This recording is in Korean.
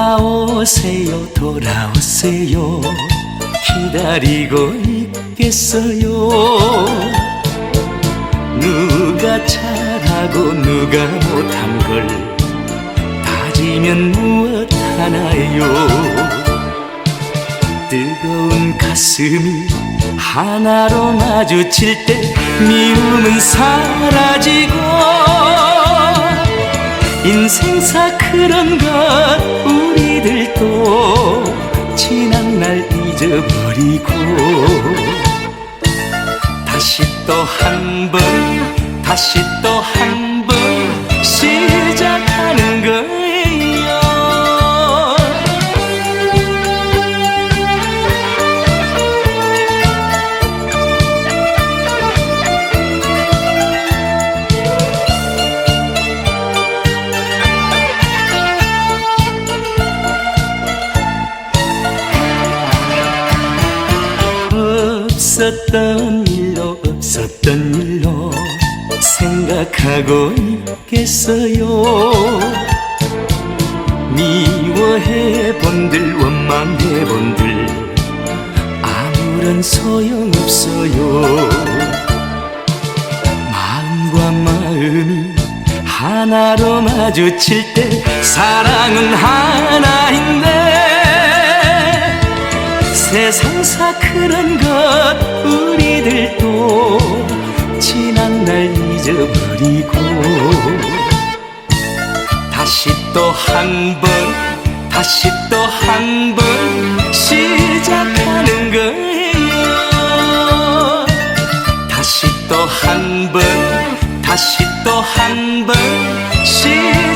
돌아오세요 돌아오세요. 기다리고 있겠어요? 누가 잘하고 누가 못한 걸 따지면 무엇 하나요? 뜨거운 가슴이 하나로 마주칠 때 미움은 사라지고 인생사 그런 것 잊어버리고 다시 또 한번 없었던 일로 없었던 일로 생각하고 있겠어요? 미워해 본들 원망해 본들 아무런 소용없어요. 마음과 마음이 하나로 마주칠 때 사랑은 하나 것 우리들도 지난 날 잊어버리고 다시 또 한 번 다시 또 한 번 시작하는 거예요. 다시 또 한 번 다시 또 한 번 시작하는